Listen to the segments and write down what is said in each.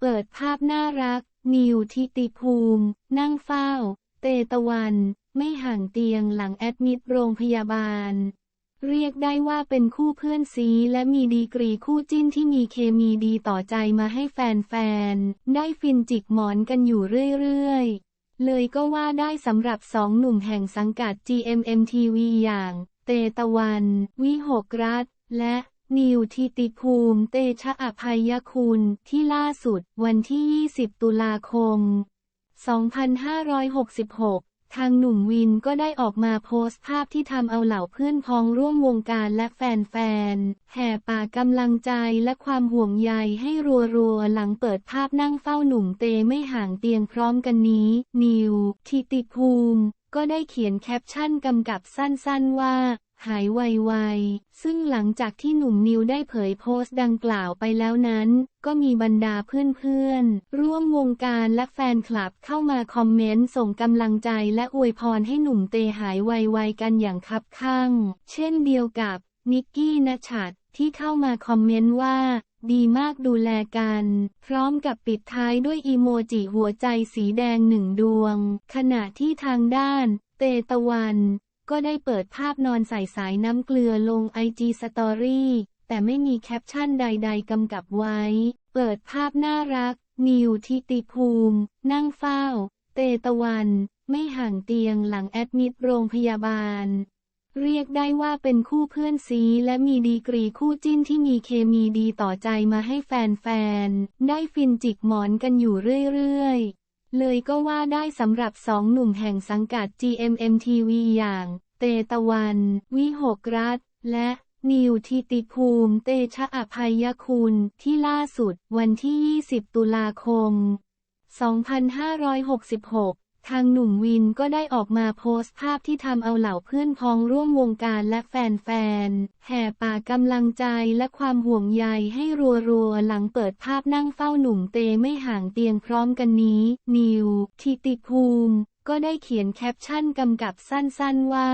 เปิดภาพน่ารัก นิวทิติภูมิ นั่งเฝ้า เตตะวัน ไม่ห่างเตียงหลังแอดมิดโรงพยาบาล เรียกได้ว่าเป็นคู่เพื่อนซีและมีดีกรีคู่จิ้นที่มีเคมีดีต่อใจมาให้แฟนๆ ได้ฟินจิกหมอนกันอยู่เรื่อยๆ เลยก็ว่าได้สำหรับสองหนุ่มแห่งสังกัด GMMTV อย่าง เตตะวัน วิหกรัตและ นิวทิติภูมิเตชะอภัยคุณที่ล่าสุดวันที่ 20 ตุลาคม 2566 ทางหนุ่มวินก็ได้ออกมาโพสต์ภาพที่ทำเอาเหล่าเพื่อนพ้องร่วมวงการและแฟนๆ แห่ป่ากำลังใจและความห่วงใยให้รัวๆ หลังเปิดภาพนั่งเฝ้าหนุ่มเตไม่ห่างเตียงพร้อมกันนี้ นิวทิติภูมิก็ได้เขียนแคปชั่นกำกับสั้นๆว่า หายไวๆ ซึ่งหลังจากที่หนุ่มนิวได้เผยโพสต์ดังกล่าวไปแล้วนั้น ก็มีบรรดาเพื่อนๆ ร่วมวงการและแฟนคลับเข้ามาคอมเมนต์ส่งกำลังใจและอวยพรให้หนุ่มเตหายไวๆกันอย่างคับข้างเช่นเดียวกับนิกกี้นชัดที่เข้ามาคอมเมนต์ว่า ดีมากดูแลกัน พร้อมกับปิดท้ายด้วยอีโมจิหัวใจสีแดงหนึ่งดวง ขณะที่ทางด้าน เตตะวัน ก็ได้เปิดภาพนอนใส่สายน้ำเกลือลงไอจีสตอรี่แต่ไม่มีแคปชั่นใดๆกำกับไว้ เปิดภาพน่ารัก นิวทิติภูมิ นั่งเฝ้า เตตะวัน ไม่ห่างเตียงหลังแอดมิดโรงพยาบาล เรียกได้ว่าเป็นคู่เพื่อนซีและมีดีกรีคู่จิ้นที่มีเคมีดีต่อใจมาให้แฟนๆ ได้ฟินจิกหมอนกันอยู่เรื่อยๆ เลยก็ว่าได้สำหรับสองหนุ่มแห่งสังกัด GMMTV อย่าง เตตะวัน วิหกรัตและนิวทิติภูมิ เตชะอภัยคุณที่ล่าสุดวันที่ 20 ตุลาคม 2566 ทางหนุ่มวินก็ได้ออกมาโพสต์ภาพที่ทำเอาเหล่าเพื่อนพ้องร่วมวงการและแฟนๆ แห่ป่ากำลังใจและความห่วงใยให้รัวๆ หลังเปิดภาพนั่งเฝ้าหนุ่มเตไม่ห่างเตียงพร้อมกันนี้ นิว ทิติภูมิ ก็ได้เขียนแคปชั่นกำกับสั้นๆว่า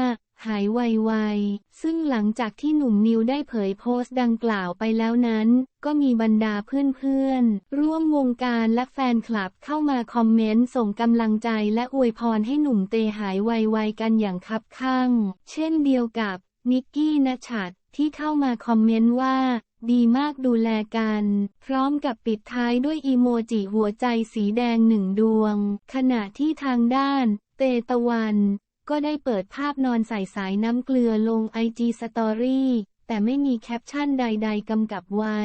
หายไวๆ ซึ่งหลังจากที่หนุ่มนิวได้เผยโพสต์ดังกล่าวไปแล้วนั้น ก็มีบรรดาเพื่อนๆ ร่วมวงการและแฟนคลับเข้ามาคอมเมนต์ส่งกำลังใจและอวยพรให้หนุ่มเตหายไวๆกันอย่างคับข้างเช่นเดียวกับนิกกี้นชัดที่เข้ามาคอมเมนต์ว่าดีมากดูแลกัน พร้อมกับปิดท้ายด้วยอีโมจิหัวใจสีแดงหนึ่งดวง ขณะที่ทางด้าน เตตะวัน ก็ได้เปิดภาพนอนใส่สายน้ำเกลือลงไอจีสตอรี่แต่ไม่มีแคปชั่นใดๆกำกับไว้